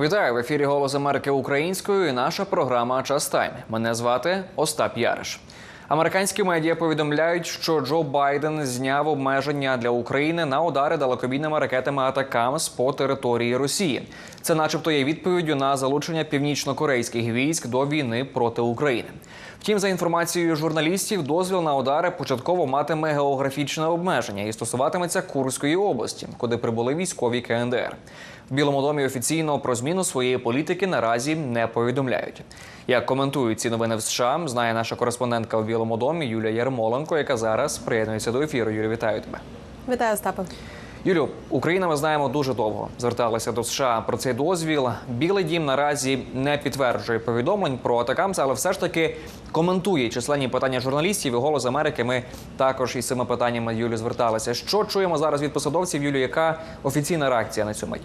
Вітаю в ефірі Голос Америки українською і наша програма Час Тайм. Мене звати Остап Яриш. Американські медіа повідомляють, що Джо Байден зняв обмеження для України на удари далекобійними ракетами Атакамс по території Росії. Це, начебто, є відповіддю на залучення північно-корейських військ до війни проти України. Втім, за інформацією журналістів, дозвіл на удари початково матиме географічне обмеження і стосуватиметься Курської області, куди прибули військові КНДР. В Білому домі офіційно про зміну своєї політики наразі не повідомляють. Як коментують ці новини в США, знає наша кореспондентка у Білому домі Юлія Ярмоленко, яка зараз приєднується до ефіру. Юлія, вітаю тебе. Вітаю, Остапе. Юлю, Україна, ми знаємо дуже довго зверталася до США про цей дозвіл. Білий дім наразі не підтверджує повідомлень про атакамс, але все ж таки коментує численні питання журналістів і голос Америки. Ми також із цими питаннями Юлю зверталися. Що чуємо зараз від посадовців? Юлю, яка офіційна реакція на цю мить?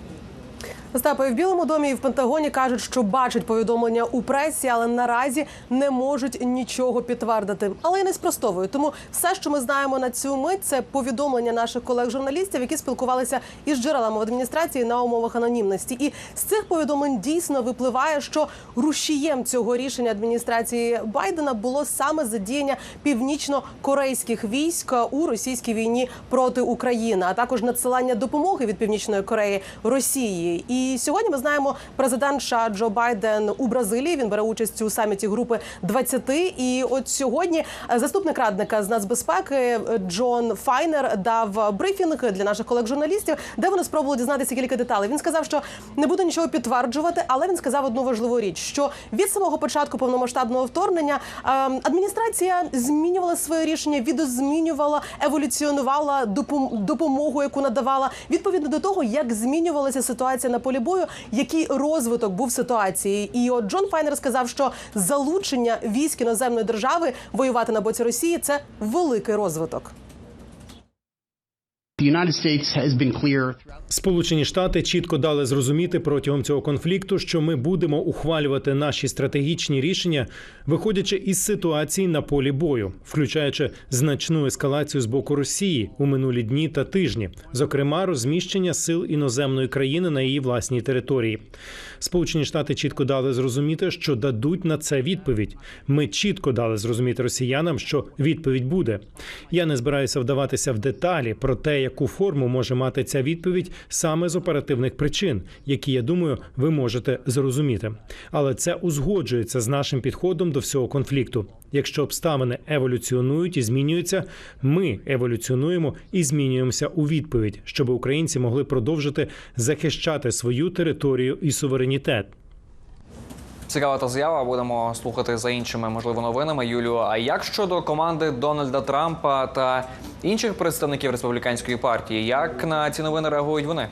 Остапе, і в Білому домі і в Пентагоні кажуть, що бачать повідомлення у пресі, але наразі не можуть нічого підтвердити. Але й не спростовують. Тому все, що ми знаємо на цю мить, це повідомлення наших колег-журналістів, які спілкувалися із джерелами в адміністрації на умовах анонімності. І з цих повідомлень дійсно випливає, що рушієм цього рішення адміністрації Байдена було саме задіяння північно-корейських військ у російській війні проти України, а також надсилання допомоги від північної Кореї Росії. І сьогодні ми знаємо, президент США Джо Байден у Бразилії він бере участь у саміті групи 20. І от сьогодні е, заступник радника з нацбезпеки е, Джон Файнер дав брифінг для наших колег-журналістів, де вони спробували дізнатися кілька деталей. Він сказав, що не буде нічого підтверджувати, але він сказав одну важливу річ: що від самого початку повномасштабного вторгнення е, адміністрація змінювала своє рішення, відозмінювала, еволюціонувала допом- допомогу, яку надавала відповідно до того, як змінювалася ситуація на полі бою, який розвиток був ситуації. І от Джон Файнер сказав, що залучення військ іноземної держави воювати на боці Росії це великий розвиток. Сполучені Штати чітко дали зрозуміти протягом цього конфлікту, що ми будемо ухвалювати наші стратегічні рішення, виходячи із ситуації на полі бою, включаючи значну ескалацію з боку Росії у минулі дні та тижні, зокрема розміщення сил іноземної країни на її власній території. Сполучені Штати чітко дали зрозуміти, що дадуть на це відповідь. Ми чітко дали зрозуміти росіянам, що відповідь буде. Я не збираюся вдаватися в деталі про те, яку форму може мати ця відповідь саме з оперативних причин, які я думаю, ви можете зрозуміти. Але це узгоджується з нашим підходом до всього конфлікту. Якщо обставини еволюціонують і змінюються, ми еволюціонуємо і змінюємося у відповідь, щоб українці могли продовжити захищати свою територію і суверенітет. Цікава та заява. Будемо слухати за іншими можливо новинами. Юлю. А як щодо команди Дональда Трампа та інших представників республіканської партії? Як на ці новини реагують вони?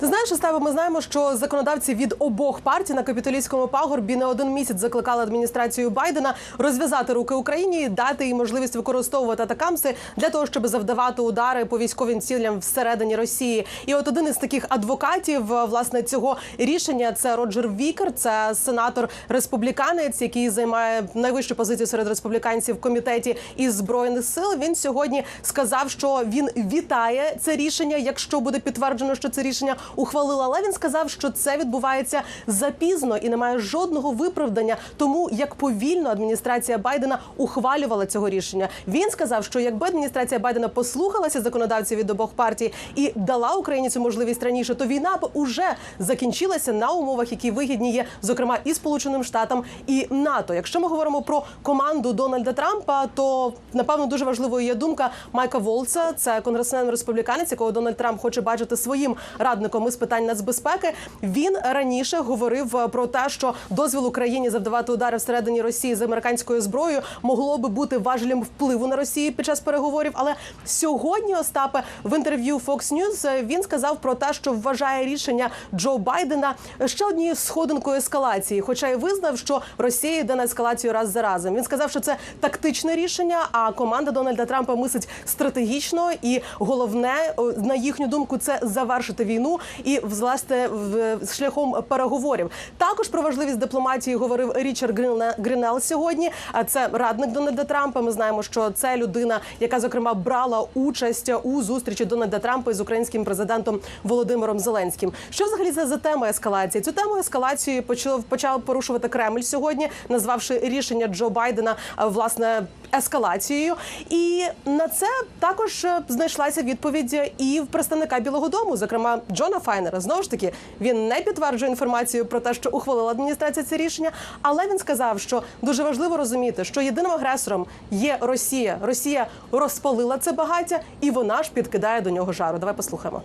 Ти знаєш, Остапе, ми знаємо, що законодавці від обох партій на капітолійському пагорбі не один місяць закликали адміністрацію Байдена розв'язати руки Україні, і дати їй можливість використовувати атакамси для того, щоб завдавати удари по військовим цілям всередині Росії. І от один із таких адвокатів е, власне цього рішення це Роджер Вікер, це сенатор республіканець, який займає найвищу позицію серед республіканців в комітеті із збройних сил. Він сьогодні сказав, що він вітає це рішення, якщо буде підтверджено, що це рішення ухвалила. Але він сказав, що це відбувається запізно і немає жодного виправдання тому, як повільно адміністрація Байдена ухвалювала цього рішення. Він сказав, що якби адміністрація Байдена послухалася законодавців від обох партій і дала Україні цю можливість раніше, то війна б уже закінчилася на умовах, які вигідні є, зокрема і Сполученим Штатам, і НАТО. Якщо ми говоримо про команду Дональда Трампа, то напевно дуже важливою є думка Майка Волца. Це конгресмен республіканець, якого Дональд Трамп хоче бачити своїм радником із питань нацбезпеки. Він раніше говорив е, про те, що дозвіл Україні завдавати удари всередині Росії з американською зброєю могло би бути важелем впливу на Росію під час переговорів. Але сьогодні Остапе в інтерв'ю Fox News е, він сказав про те, що вважає рішення Джо Байдена ще однією сходинкою ескалації, хоча й визнав, що Росія йде на ескалацію раз за разом. Він сказав, що це тактичне рішення. А команда Дональда Трампа мислить стратегічно, і головне на їхню думку це завершити війну і власне в шляхом переговорів. Також про важливість дипломатії говорив Річард Грінел сьогодні. А це радник Дональда Трампа. Ми знаємо, що це людина, яка зокрема брала участь у зустрічі Дональда Трампа із українським президентом Володимиром Зеленським. Що взагалі це за тема ескалації? Цю тему ескалації почав почав порушувати Кремль сьогодні, назвавши рішення Джо Байдена власне ескалацією. І на це також е, знайшлася відповідь і в представника Білого Дому, зокрема Джона Файнера. Знову ж таки, він не підтверджує інформацію про те, що ухвалила адміністрація це рішення, але він сказав, що дуже важливо розуміти, що єдиним агресором є Росія. Росія розпалила це багаття, і вона ж підкидає до нього жару. Давай послухаємо.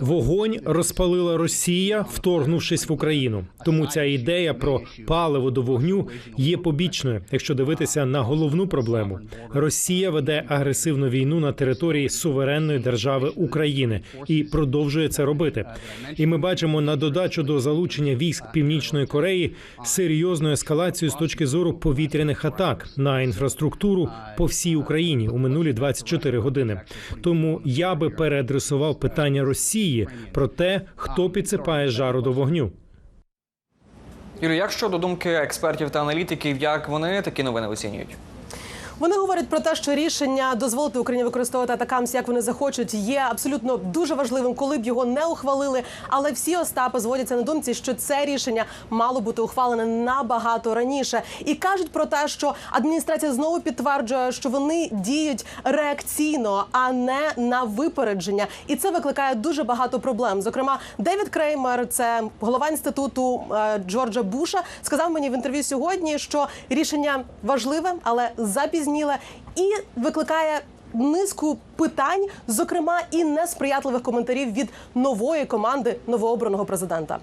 Вогонь розпалила Росія, вторгнувшись в Україну. Тому ця ідея про паливо до вогню є побічною, якщо дивитися на головну проблему. Росія веде агресивну війну на території суверенної держави України і продовжує це робити. І ми бачимо на додачу до залучення військ Північної Кореї серйозну ескалацію з точки зору повітряних атак на інфраструктуру по всій Україні у минулі 24 години. Тому я би переадресував питання Росії про те, хто підсипає жару до вогню. Юрій, як щодо думки експертів та аналітиків, як вони такі новини оцінюють? Вони говорять про те, що рішення дозволити Україні використовувати атакамс, як вони захочуть, є абсолютно дуже важливим, коли б його не ухвалили. Але всі Остапи зводяться на думці, що це рішення мало бути ухвалене набагато раніше, і кажуть про те, що адміністрація знову підтверджує, що вони діють реакційно, а не на випередження, і це викликає дуже багато проблем. Зокрема, Девід Креймер, це голова інституту е, Джорджа Буша, сказав мені в інтерв'ю сьогодні, що рішення важливе, але запізніле і викликає. Низку питань, зокрема і несприятливих коментарів від нової команди новообраного президента.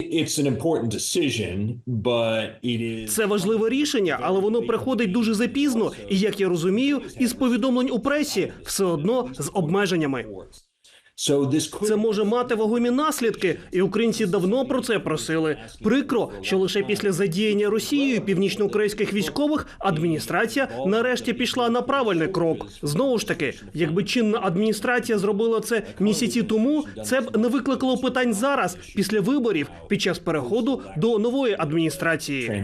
It's an important decision, but it is Це важливе рішення, але воно приходить дуже запізно, і як я розумію, із повідомлень у пресі все одно з обмеженнями. Це може мати вагомі наслідки, і українці давно про це просили. Прикро, що лише після задіяння Росією північнокорейських військових адміністрація нарешті пішла на правильний крок. Знову ж таки, якби чинна адміністрація зробила це місяці тому, це б не викликало питань зараз, після виборів, під час переходу до нової адміністрації.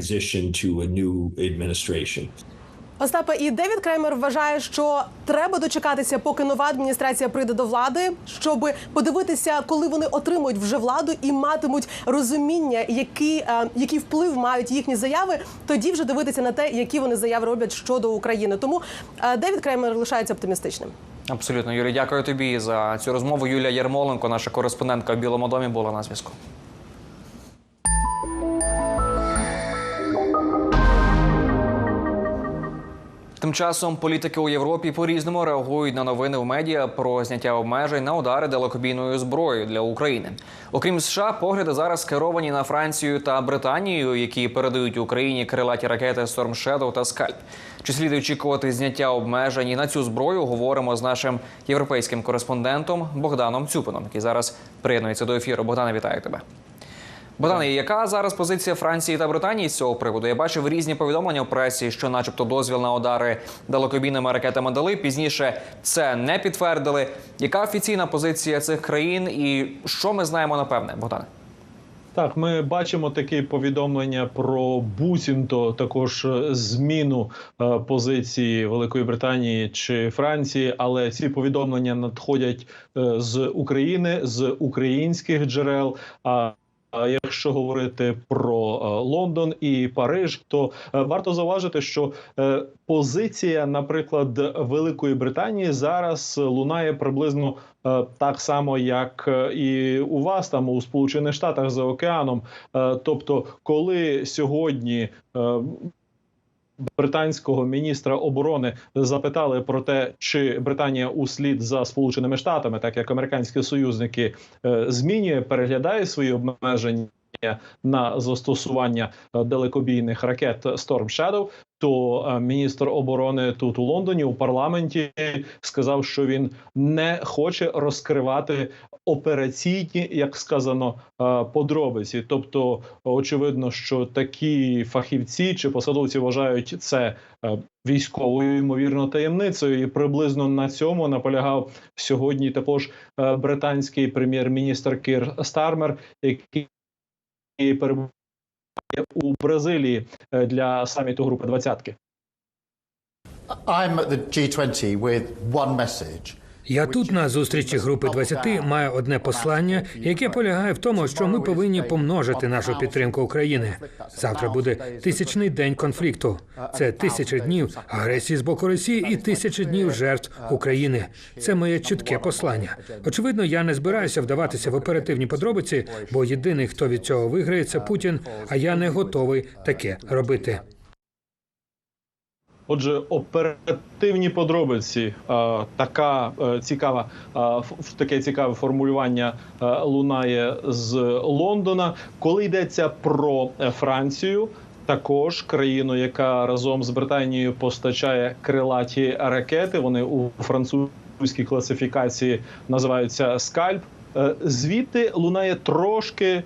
Остапе і Девід Креймер вважає, що треба дочекатися, поки нова адміністрація прийде до влади, щоб подивитися, коли вони отримують вже владу і матимуть розуміння, які, е, який вплив мають їхні заяви. Тоді вже дивитися на те, які вони заяви роблять щодо України. Тому е, Девід Креймер лишається оптимістичним. Абсолютно, Юлі, дякую тобі за цю розмову. Юлія Ярмоленко, наша кореспондентка в Білому домі, була на зв'язку. Тим часом політики у Європі по-різному реагують на новини в медіа про зняття обмежень на удари далекобійною зброєю для України. Окрім США, погляди зараз скеровані на Францію та Британію, які передають Україні крилаті ракети Storm Shadow та Скальп. Чи слід очікувати зняття обмежень і на цю зброю? Говоримо з нашим європейським кореспондентом Богданом Цюпином, який зараз приєднується до ефіру. Богдане, вітаю тебе. Богдане, яка зараз позиція Франції та Британії з цього приводу? Я бачив різні повідомлення в пресі, що, начебто, дозвіл на удари далекобійними ракетами дали. Пізніше це не підтвердили. Яка офіційна позиція цих країн, і що ми знаємо напевне, Богдане? Так, ми бачимо такі повідомлення про буцімто також е, зміну е, позиції Великої Британії чи Франції, але ці повідомлення надходять е, з України, з українських джерел. А а якщо говорити про е, Лондон і Париж, то е, варто зауважити, що е, позиція, наприклад, Великої Британії зараз лунає приблизно так само, як і у вас там у Сполучених Штатах за океаном. Тобто, коли сьогодні британського міністра оборони запитали про те, чи Британія услід за Сполученими Штатами, так як американські союзники, е, змінює, переглядає свої обмеження. На застосування е, далекобійних ракет Storm Shadow, то е, міністр оборони тут у Лондоні у парламенті сказав, що він не хоче розкривати операційні, як сказано, е, подробиці. Тобто, очевидно, що такі фахівці чи посадовці вважають це військовою ймовірно таємницею, і приблизно на цьому наполягав сьогодні також британський прем'єр-міністр Кір Стармер, який перебуває у Бразилії е, для саміту групи двадцятки. I'm at the G20 with one message. Я тут на зустрічі групи 20 маю одне послання, яке полягає в тому, що ми повинні помножити нашу підтримку України. Завтра буде тисячний день конфлікту. Це тисячі днів агресії з боку Росії і тисячі днів жертв України. Це моє чітке послання. Очевидно, я не збираюся вдаватися в оперативні подробиці, бо єдиний, хто від цього виграє, це Путін. А я не готовий таке робити. Отже, оперативні подробиці, е, така е, цікава, е, таке цікаве формулювання лунає з Лондона. Коли йдеться про Францію, також країну, яка разом з Британією постачає крилаті ракети. Вони у французькій класифікації називаються скальп. Звідти лунає трошки.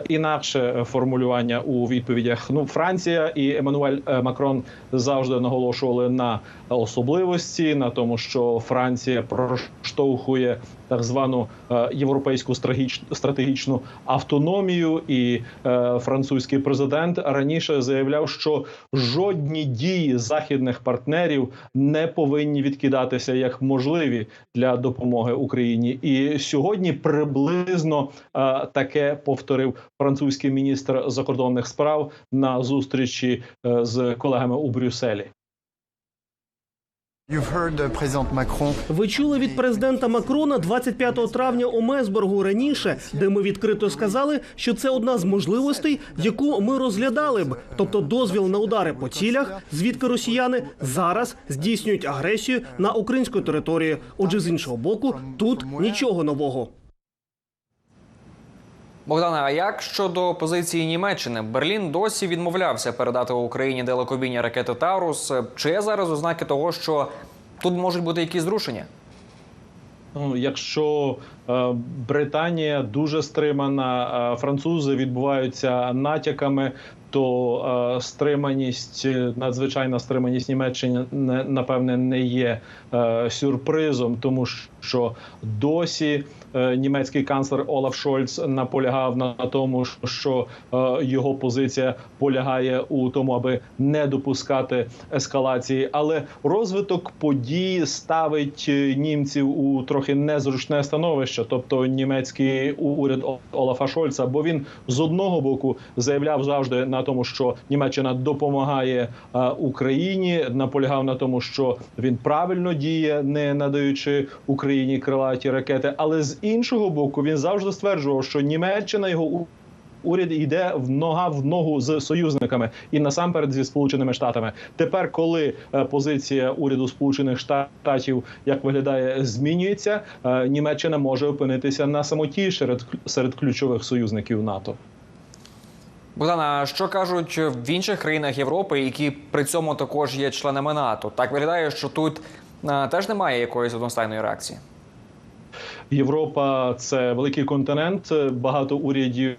Е, інакше формулювання у відповідях. Ну, Франція і Еммануель е, Макрон завжди наголошували на особливості, на тому, що Франція проштовхує так звану е, європейську стратегіч- стратегічну автономію. І е, французький президент раніше заявляв, що жодні дії західних партнерів не повинні відкидатися як можливі для допомоги Україні. І сьогодні приблизно е, таке повторив французький міністр закордонних справ на зустрічі з колегами у Брюсселі. Ви чули від президента Макрона 25 травня у Месборгу раніше, де ми відкрито сказали, що це одна з можливостей, яку ми розглядали б, тобто дозвіл на удари по цілях, звідки росіяни зараз здійснюють агресію на українську територію. Отже, з іншого боку, тут нічого нового. Богдане, а як щодо позиції Німеччини? Берлін досі відмовлявся передати Україні далекобійні ракети Таурус. Чи є зараз ознаки того, що тут можуть бути якісь зрушення? Ну, якщо е, Британія дуже стримана, е, французи відбуваються натяками, то е, стриманість, е, надзвичайна стриманість Німеччини не, напевне не є е, сюрпризом, тому що досі е, німецький канцлер Олаф Шольц наполягав на тому, що е, його позиція полягає у тому, аби не допускати ескалації. Але розвиток подій ставить е, німців у трохи незручне становище, тобто німецький уряд Олафа Шольца, бо він з одного боку заявляв завжди на тому, що Німеччина допомагає е, Україні, наполягав на тому, що він правильно діє, не надаючи Україні крилаті ракети. Але з іншого боку, він завжди стверджував, що Німеччина його уряд йде в нога в ногу з союзниками і насамперед зі сполученими штатами. Тепер, коли е, позиція уряду Сполучених Штатів як виглядає, змінюється, е, Німеччина може опинитися на самоті серед серед ключових союзників НАТО. Богдана, що кажуть в інших країнах Європи, які при цьому також є членами НАТО? Так виглядає, що тут е, теж немає якоїсь одностайної реакції. Європа це великий континент, багато урядів.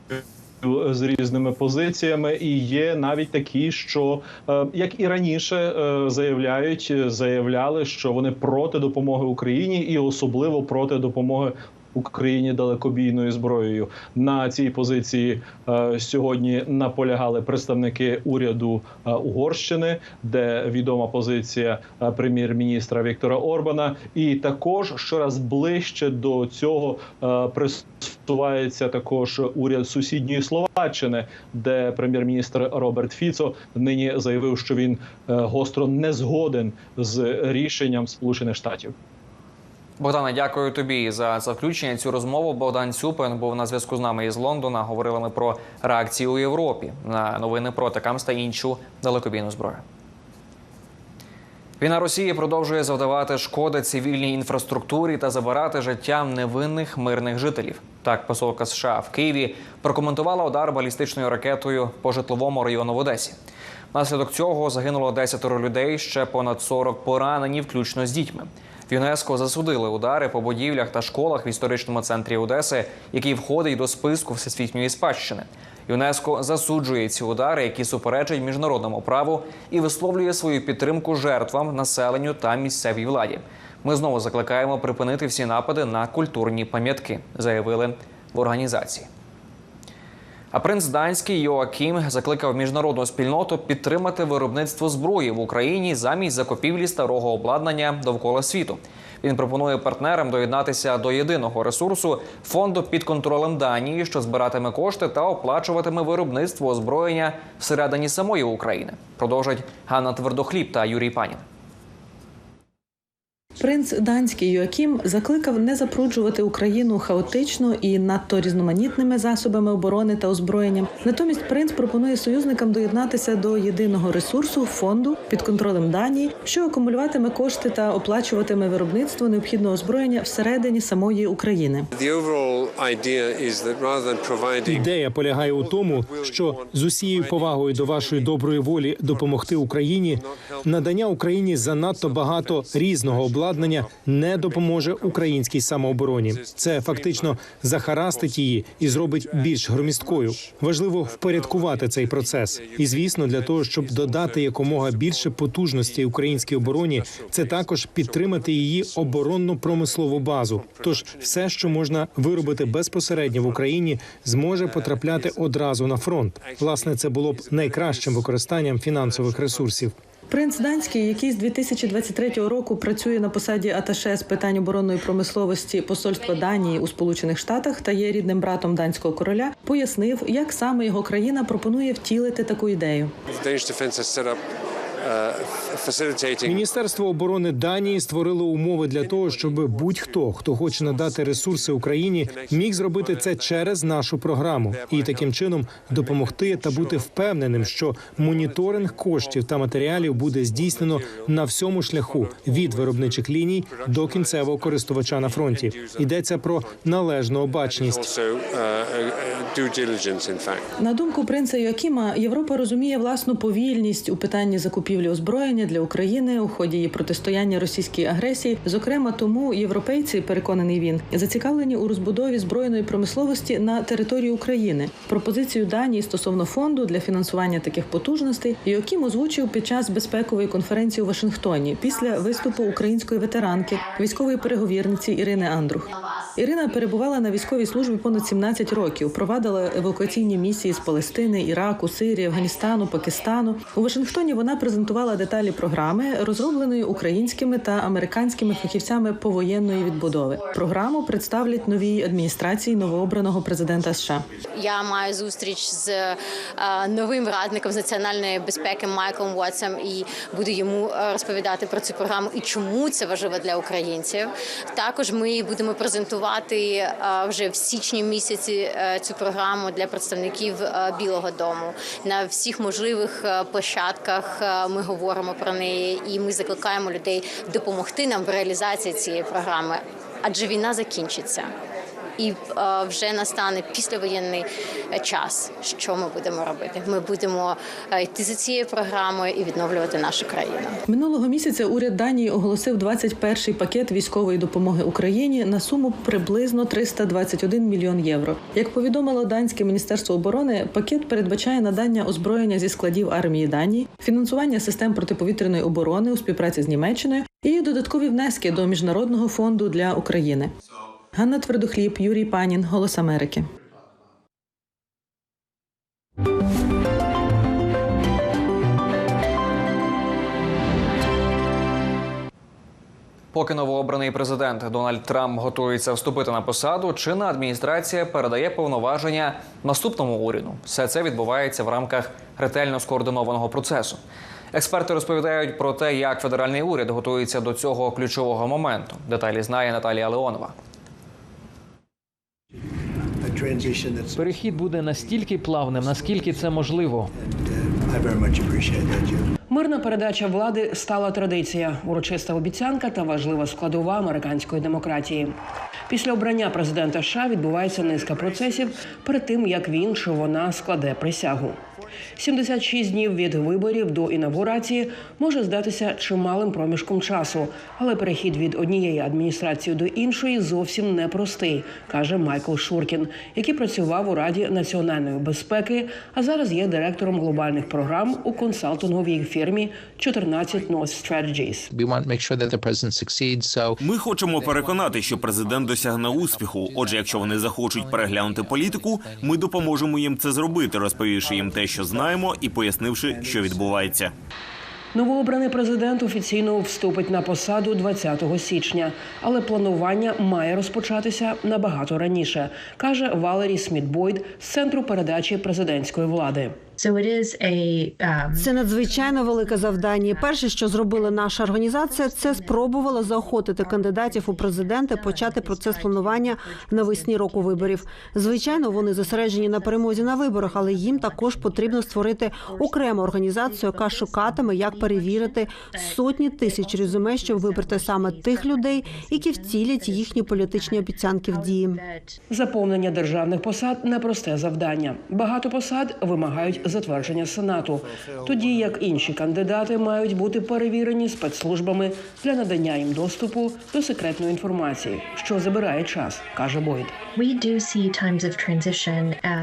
З різними позиціями, і є навіть такі, що е, як і раніше е, заявляють, заявляли, що вони проти допомоги Україні, і особливо проти допомоги Україні далекобійною зброєю. На цій позиції е, сьогодні наполягали представники уряду е, Угорщини, де відома позиція е, прем'єр-міністра Віктора Орбана, і також щораз ближче до цього присувається також уряд сусідньої Словаччини, де прем'єр-міністр Роберт Фіцо нині заявив, що він гостро не згоден з рішенням Сполучених Штатів. Богдане, дякую тобі за за включення. Цю розмову Богдан Цюпин був на зв'язку з нами із Лондона. Говорили ми про реакцію у Європі на новини про Такамс та іншу далекобійну зброю. Війна Росії продовжує завдавати шкоди цивільній інфраструктурі та забирати життя невинних мирних жителів. Так, посолка США в Києві прокоментувала удар балістичною ракетою по житловому району в Одесі. Внаслідок цього загинуло 10 людей, ще понад 40 поранені, включно з дітьми. ЮНЕСКО засудили удари по будівлях та школах в історичному центрі Одеси, який входить до списку всесвітньої спадщини. ЮНЕСКО засуджує ці удари, які суперечать міжнародному праву, і висловлює свою підтримку жертвам, населенню та місцевій владі. Ми знову закликаємо припинити всі напади на культурні пам'ятки, заявили в організації. А принц данський Йоакім закликав міжнародну спільноту підтримати виробництво зброї в Україні замість закупівлі старого обладнання довкола світу. Він пропонує партнерам доєднатися до єдиного ресурсу фонду під контролем Данії, що збиратиме кошти та оплачуватиме виробництво озброєння всередині самої України. Продовжать Ганна Твердохліб та Юрій Панін. Принц данський Йоакім закликав не запруджувати Україну хаотично і надто різноманітними засобами оборони та озброєнням. Натомість принц пропонує союзникам доєднатися до єдиного ресурсу фонду під контролем Данії, що акумулюватиме кошти та оплачуватиме виробництво необхідного озброєння всередині самої України. Ідея полягає у тому, що з усією повагою до вашої доброї волі допомогти Україні надання Україні занадто багато різного обладнання не допоможе українській самообороні. Це фактично захарастить її і зробить більш громісткою. Важливо впорядкувати цей процес. І звісно, для того, щоб додати якомога більше потужності українській обороні, це також підтримати її оборонну промислову базу. Тож все, що можна виробити безпосередньо в Україні, зможе потрапляти одразу на фронт. Власне, це було б найкращим використанням фінансових ресурсів. Принц данський, який з 2023 року працює на посаді аташе з питань оборонної промисловості посольства Данії у Сполучених Штатах та є рідним братом данського короля, пояснив, як саме його країна пропонує втілити таку ідею. Міністерство оборони Данії створило умови для того, щоб будь-хто, хто хоче надати ресурси Україні, міг зробити це через нашу програму і таким чином допомогти та бути впевненим, що моніторинг коштів та матеріалів буде здійснено на всьому шляху від виробничих ліній до кінцевого користувача на фронті. Йдеться про належну обачність. На думку принца Йоакіма, Європа розуміє власну повільність у питанні закупівлі озброєння для України у ході її протистояння російській агресії. Зокрема, тому європейці, переконаний він, зацікавлені у розбудові збройної промисловості на території України. Пропозицію Данії стосовно фонду для фінансування таких потужностей Йоакім озвучив під час безпекової конференції у Вашингтоні після виступу української ветеранки, військової переговірниці Ірини Андрух. Ірина перебувала на військовій службі понад 17 років. Провадила евакуаційні місії з Палестини, Іраку, Сирії, Афганістану, Пакистану. У Вашингтоні вона презентувала деталі програми, розробленої українськими та американськими фахівцями повоєнної відбудови. Програму представлять новій адміністрації новообраного президента США. Я маю зустріч з е, новим радником з національної безпеки Майклом Уотсом і буду йому е, розповідати про цю програму і чому це важливо для українців. Також ми будемо презентувати е, вже в січні місяці цю програму для представників Білого Дому на всіх можливих площадках. Ми говоримо про неї, і ми закликаємо людей допомогти нам в реалізації цієї програми, адже війна закінчиться. І е, вже настане післявоєнний е, час. Що ми будемо робити? Ми будемо е, йти за цією програмою і відновлювати нашу країну. Минулого місяця уряд Данії оголосив 21-й пакет військової допомоги Україні на суму приблизно 321 мільйон євро. Як повідомило данське міністерство оборони, пакет передбачає надання озброєння зі складів армії Данії, фінансування систем протиповітряної оборони у співпраці з Німеччиною і додаткові внески до міжнародного фонду для України. Ганна Твердохліб, Юрій Панін, Голос Америки. Поки новообраний президент Дональд Трамп готується вступити на посаду, чинна адміністрація передає повноваження наступному уряду. Все це відбувається в рамках ретельно скоординованого процесу. Експерти розповідають про те, як федеральний уряд готується до цього ключового моменту. Деталі знає Наталія Леонова. Перехід буде настільки плавним, наскільки це можливо. Мирна передача влади стала традиція, урочиста обіцянка та важлива складова американської демократії. Після обрання президента США відбувається низка процесів перед тим, як він чи вона складе присягу. 76 днів від виборів до інавгурації може здатися чималим проміжком часу, але перехід від однієї адміністрації до іншої зовсім непростий, каже Майкл Шуркін, який працював у Раді національної безпеки, а зараз є директором глобальних програм у консалтинговій фірмі 14 North Strategies. We want to make sure that the president succeeds. So Ми хочемо переконати, що президент досягне успіху. Отже, якщо вони захочуть переглянути політику, ми допоможемо їм це зробити, розповівши їм те, що знаємо, і пояснивши, що відбувається. Новообраний президент офіційно вступить на посаду 20 січня, але планування має розпочатися набагато раніше, каже Валерій Смітбойд з центру передачі президентської влади. Це надзвичайно велике завдання. Перше, що зробила наша організація, це спробувала заохотити кандидатів у президенти почати процес планування навесні року виборів. Звичайно, вони зосереджені на перемозі на виборах, але їм також потрібно створити окрему організацію, яка шукатиме, як перевірити сотні тисяч резюме, щоб вибрати саме тих людей, які втілять їхні політичні обіцянки в дії. Заповнення державних посад непросте завдання. Багато посад вимагають затвердження сенату, тоді як інші кандидати мають бути перевірені спецслужбами для надання їм доступу до секретної інформації, що забирає час, каже Бойд.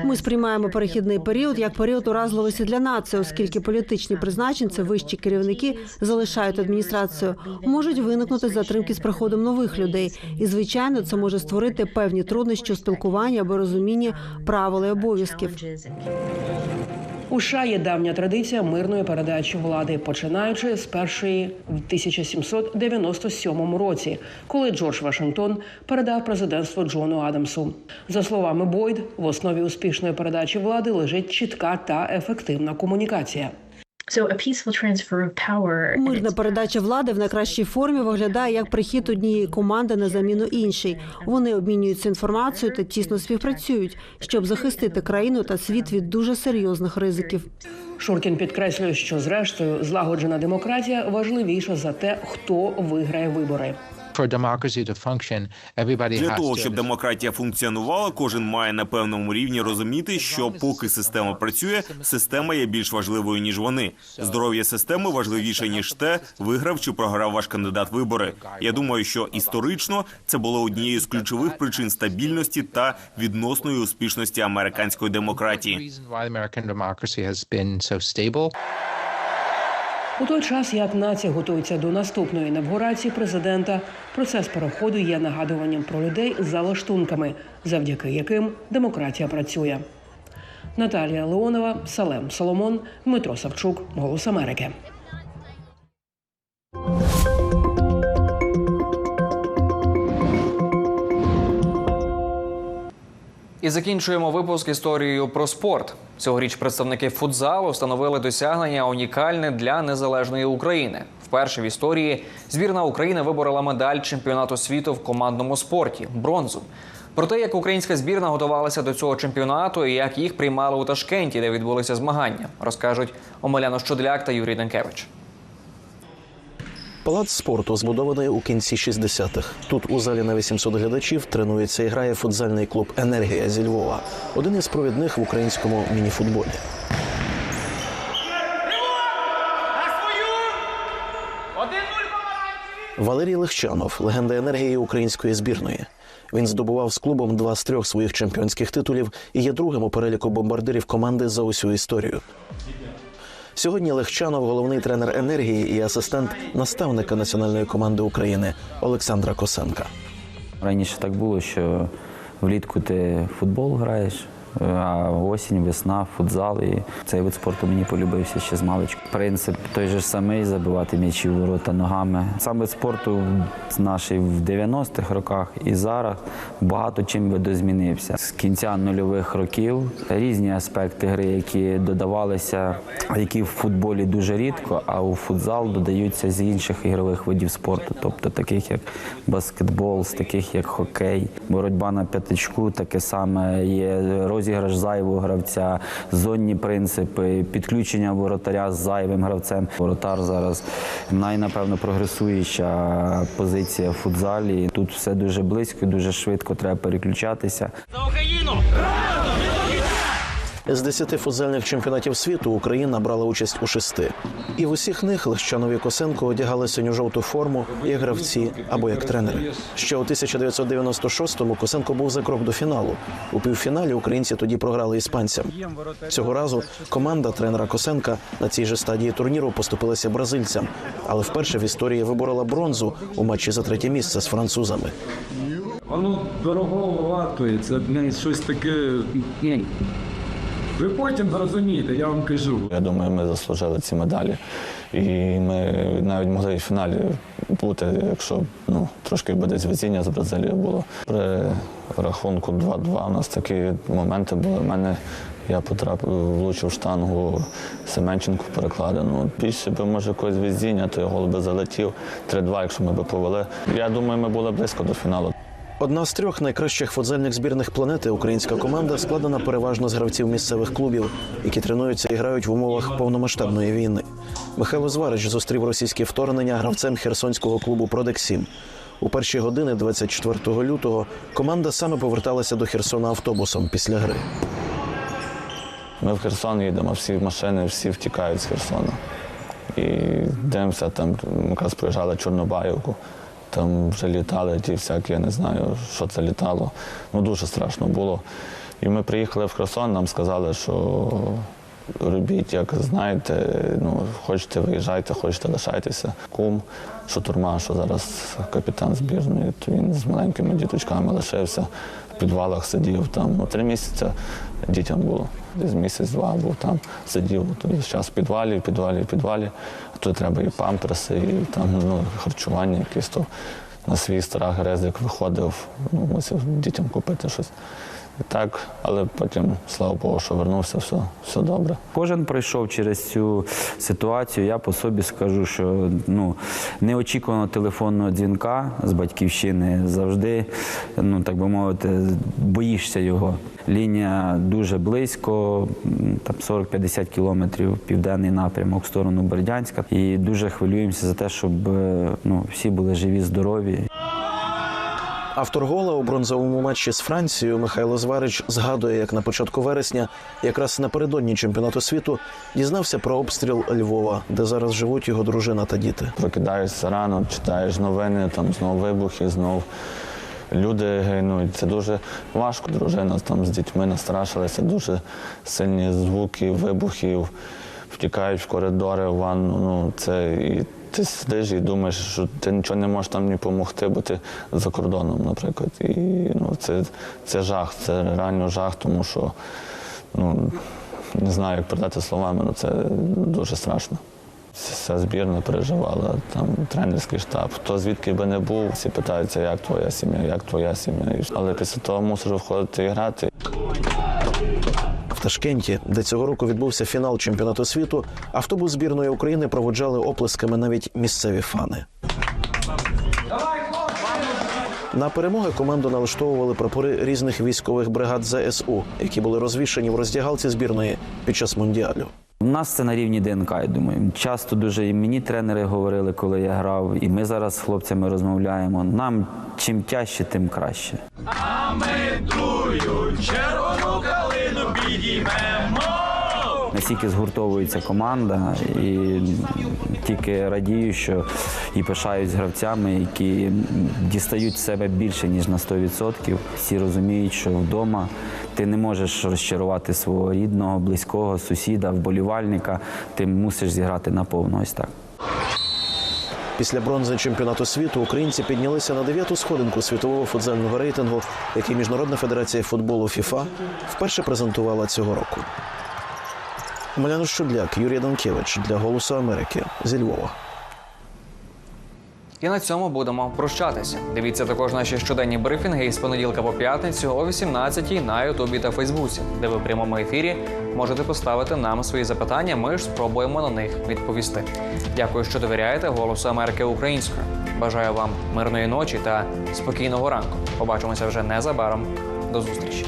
Ми сприймаємо перехідний період як період уразливості для нації, оскільки політичні призначенці, вищі керівники залишають адміністрацію, можуть виникнути затримки з приходом нових людей. І звичайно, це може створити певні труднощі у спілкуванні або розумінні правил і обов'язків. У США є давня традиція мирної передачі влади, починаючи з першої в 1797 році, коли Джордж Вашингтон передав президентство Джону Адамсу. За словами Бойд, в основі успішної передачі влади лежить чітка та ефективна комунікація. Мирна передача влади в найкращій формі виглядає як прихід однієї команди на заміну іншій. Вони обмінюються інформацією та тісно співпрацюють, щоб захистити країну та світ від дуже серйозних ризиків. Шуркін підкреслює, що зрештою злагоджена демократія важливіша за те, хто виграє вибори. Для того, щоб демократія функціонувала, кожен має на певному рівні розуміти, що поки система працює, система є більш важливою ніж вони. Здоров'я системи важливіше ніж те, виграв чи програв ваш кандидат вибори. Я думаю, що історично це було однією з ключових причин стабільності та відносної успішності американської демократії. У той час, як нація готується до наступної інавгурації президента, процес переходу є нагадуванням про людей за лаштунками, завдяки яким демократія працює. Наталія Леонова, Салем Соломон, Дмитро Савчук, Голос Америки. І закінчуємо випуск історією про спорт. Цьогоріч представники футзалу встановили досягнення унікальне для незалежної України. Вперше в історії збірна України виборола медаль чемпіонату світу в командному спорті бронзу. Про те, як українська збірна готувалася до цього чемпіонату і як їх приймали у Ташкенті, де відбулися змагання, розкажуть Омеляно Щодляк та Юрій Денкевич. Палац спорту збудований у кінці 60-х. Тут у залі на 800 глядачів тренується і грає футзальний клуб Енергія зі Львова, один із провідних в українському мініфутболі. Валерій Легчанов легенда енергії української збірної. Він здобував з клубом два з трьох своїх чемпіонських титулів і є другим у переліку бомбардирів команди за усю історію. Сьогодні Легчанов головний тренер енергії і асистент наставника національної команди України Олександра Косенка. Раніше так було, що влітку ти футбол граєш, а осінь, весна, футзал. І цей вид спорту мені полюбився ще з маличку. Принцип той же самий забивати м'ячі в ворота ногами. Сам вид спорту наш в 90-х роках і зараз багато чим видозмінився. З кінця нульових років різні аспекти гри, які додавалися, які в футболі дуже рідко, а у футзал додаються з інших ігрових видів спорту, тобто таких як баскетбол, з таких як хокей, боротьба на п'ятичку, таке саме є розіграш розіграш зайвого гравця, зонні принципи, підключення воротаря з зайвим гравцем. Воротар зараз найнапевно прогресуюча позиція в футзалі. Тут все дуже близько, дуже швидко треба переключатися. З 10 футзальних чемпіонатів світу Україна брала участь у шести. І в усіх них Лещанові Косенко одягали синьо-жовту форму як гравці або як тренери. Ще у 1996-му Косенко був за крок до фіналу. У півфіналі українці тоді програли іспанцям. Цього разу команда тренера Косенка на цій же стадії турніру поступилася бразильцям, але вперше в історії виборола бронзу у матчі за третє місце з французами. Воно дорогого вартує, це не щось таке. Ви потім зрозумієте, я вам кажу. Я думаю, ми заслужили ці медалі. І ми навіть могли в фіналі бути, якщо ну, трошки би десь везіння з Бразилією було. При рахунку 2-2 у нас такі моменти були. У мене я потрапив, влучив штангу Семенченку перекладену. Більше би, може, якогось везіння, то гол би залетів. 3-2, якщо ми би повели. Я думаю, ми були близько до фіналу. Одна з трьох найкращих футзальних збірних планети українська команда складена переважно з гравців місцевих клубів, які тренуються і грають в умовах повномасштабної війни. Михайло Зварич зустрів російське вторгнення гравцем херсонського клубу Продексім. У перші години 24 лютого команда саме поверталася до Херсона автобусом після гри. Ми в Херсон їдемо, всі машини, всі втікають з Херсона. І дивимося, там якраз проїжджали Чорнобаївку. Там вже літали ті всякі, я не знаю, що це літало. Ну дуже страшно було. І ми приїхали в Херсон, нам сказали, що робіть, як знаєте, ну, хочете виїжджайте, хочете лишайтеся. Кум, що турма, що зараз капітан збірної, то він з маленькими діточками лишився, в підвалах сидів там. Ну, три місяці дітям було. Десь місяць-два був там, сидів весь час в підвалі, в підвалі, в підвалі. А тут треба і памперси, і там ну, харчування якесь то на свій страх резик виходив, ну, мусив дітям купити щось. Так, але потім, слава Богу, що вернувся, все, все добре. Кожен пройшов через цю ситуацію. Я по собі скажу, що ну неочікуваного телефонного дзвінка з батьківщини завжди, ну так би мовити, боїшся його. Лінія дуже близько, там 40-50 кілометрів південний напрямок в сторону Бердянська. І дуже хвилюємося за те, щоб е, ну всі були живі, здорові. Автор гола у бронзовому матчі з Францією Михайло Зварич згадує, як на початку вересня, якраз напередодні чемпіонату світу, дізнався про обстріл Львова, де зараз живуть його дружина та діти. Прокидаєшся рано, читаєш новини, там знову вибухи, знов люди гинуть. Це дуже важко. Дружина там з дітьми настрашилася, дуже сильні звуки, вибухів, втікають в коридори, в ванну. Ну, це і ти сидиш і думаєш, що ти нічого не можеш там ні допомогти, бо ти за кордоном, наприклад. І ну, це, це жах, це реально жах, тому що ну, не знаю, як передати словами, але це дуже страшно. Вся збірна переживала, там тренерський штаб. Хто звідки би не був, всі питаються, як твоя сім'я, як твоя сім'я. Але після того мусиш входити і грати. В Ташкенті, де цього року відбувся фінал чемпіонату світу, автобус збірної України проводжали оплесками навіть місцеві фани. На перемоги команду налаштовували прапори різних військових бригад ЗСУ, які були розвішані в роздягалці збірної під час мундіалю. У нас це на рівні ДНК, я думаю. Часто дуже і мені тренери говорили, коли я грав, і ми зараз з хлопцями розмовляємо. Нам чим тяжче, тим краще. А ми тую червону калину підіймемо. Настільки згуртовується команда, і тільки радію, що і пишаюсь гравцями, які дістають себе більше ніж на 100%. Всі розуміють, що вдома ти не можеш розчарувати свого рідного, близького, сусіда, вболівальника. Ти мусиш зіграти наповну ось так. Після бронзи чемпіонату світу українці піднялися на дев'яту сходинку світового футзального рейтингу, який Міжнародна федерація футболу ФІФА вперше презентувала цього року. Маляну Щудляк, Юрій Данкевич для Голосу Америки зі Львова. І на цьому будемо прощатися. Дивіться також наші щоденні брифінги із понеділка по п'ятницю о 18 на Ютубі та Фейсбуці, де ви в прямому ефірі можете поставити нам свої запитання. Ми ж спробуємо на них відповісти. Дякую, що довіряєте Голосу Америки українською. Бажаю вам мирної ночі та спокійного ранку. Побачимося вже незабаром. До зустрічі.